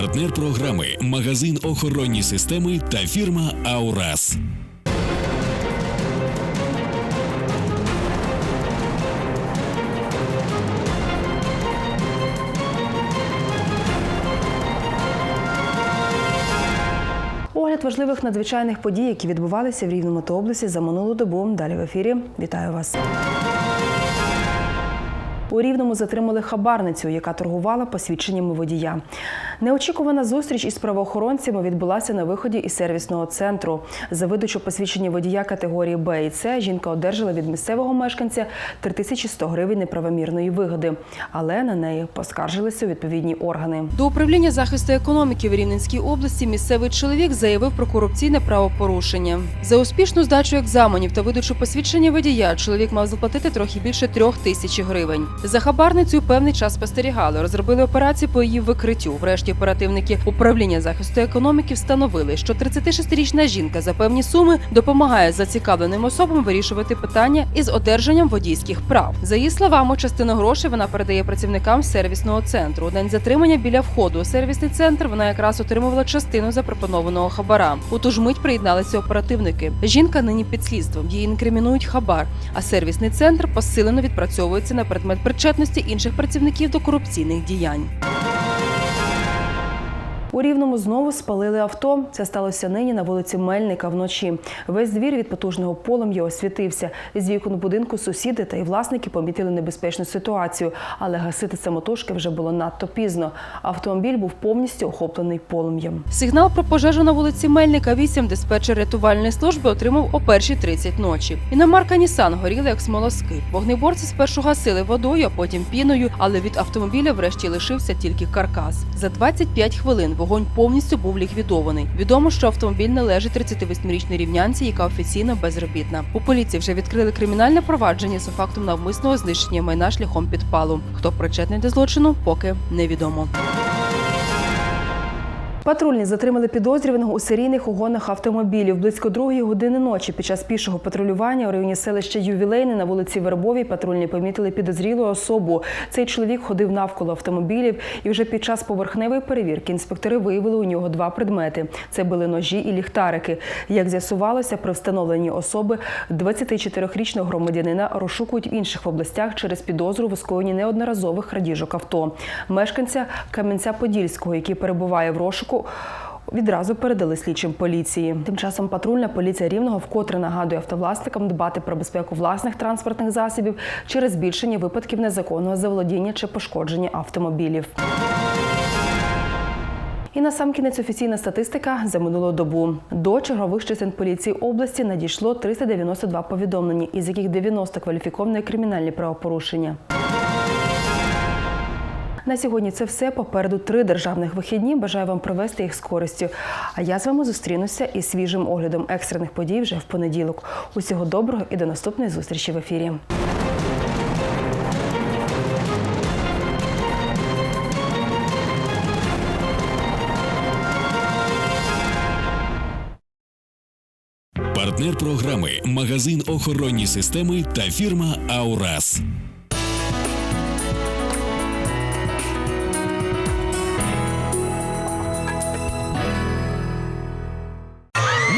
Партнер програми магазин охоронні системи та фірма Аурас. Огляд важливих надзвичайних подій, які відбувалися в Рівному та області за минулу добу. Далі в ефірі. Вітаю вас. У Рівному затримали хабарницю, яка торгувала посвідченнями водія. Неочікувана зустріч із правоохоронцями відбулася на виході із сервісного центру. За видачу посвідчення водія категорії Б і С жінка одержала від місцевого мешканця 3100 гривень неправомірної вигоди, але на неї поскаржилися відповідні органи. До управління захисту економіки в Рівненській області місцевий чоловік заявив про корупційне правопорушення. За успішну здачу екзаменів та видачу посвідчення водія чоловік мав заплатити трохи більше трьох тисяч гривень. За хабарницею певний час спостерігали, розробили операцію по її викриттю. Врешті оперативники управління захисту економіки встановили, що 36-річна жінка за певні суми допомагає зацікавленим особам вирішувати питання із одержанням водійських прав. За її словами, частину грошей вона передає працівникам сервісного центру. У день затримання біля входу у сервісний центр вона якраз отримувала частину запропонованого хабара. У ту ж мить приєдналися оперативники. Жінка нині під слідством. Її інкримінують хабар, а сервісний центр посилено відпрацьовується на предмет причетності інших працівників до корупційних діянь. У Рівному знову спалили авто. Це сталося нині на вулиці Мельника вночі. Весь двір від потужного полум'я освітився. З вікон будинку сусіди та й власники помітили небезпечну ситуацію, але гасити самотужки вже було надто пізно. Автомобіль був повністю охоплений полум'ям. Сигнал про пожежу на вулиці Мельника 8 диспетчер рятувальної служби отримав о першій 30 ночі. Іномарка Нісан горіла як смолоскип. Вогнеборці спершу гасили водою, а потім піною, але від автомобіля врешті лишився тільки каркас. За 25 хвилин вогонь повністю був ліквідований. Відомо, що автомобіль належить 38-річній рівнянці, яка офіційно безробітна. У поліції вже відкрили кримінальне провадження за фактом навмисного знищення майна шляхом підпалу. Хто причетний до злочину, поки невідомо. Патрульні затримали підозрюваного у серійних угонах автомобілів. Близько другої години ночі під час пішого патрулювання у районі селища Ювілейне на вулиці Вербовій патрульні помітили підозрілу особу. Цей чоловік ходив навколо автомобілів, і вже під час поверхневої перевірки інспектори виявили у нього два предмети: це були ножі і ліхтарики. Як з'ясувалося, при встановленні особи 24-річного громадянина розшукують в інших областях через підозру в скоєнні неодноразових крадіжок авто. Мешканця Кам'янця-Подільського, який перебуває в розшуку, Відразу передали слідчим поліції. Тим часом патрульна поліція рівного вкотре нагадує автовласникам дбати про безпеку власних транспортних засобів через збільшення випадків незаконного заволодіння чи пошкодження автомобілів. І на сам кінець офіційна статистика за минулу добу. До чергових частин поліції області надійшло 392 повідомлення, із яких 90 кваліфіковані кримінальні правопорушення. На сьогодні це все. Попереду три державних вихідні. Бажаю вам провести їх з користю. А я з вами зустрінуся із свіжим оглядом екстрених подій вже в понеділок. Усього доброго і до наступної зустрічі в ефірі. Партнер програми магазин охоронні системи та фірма Аурас.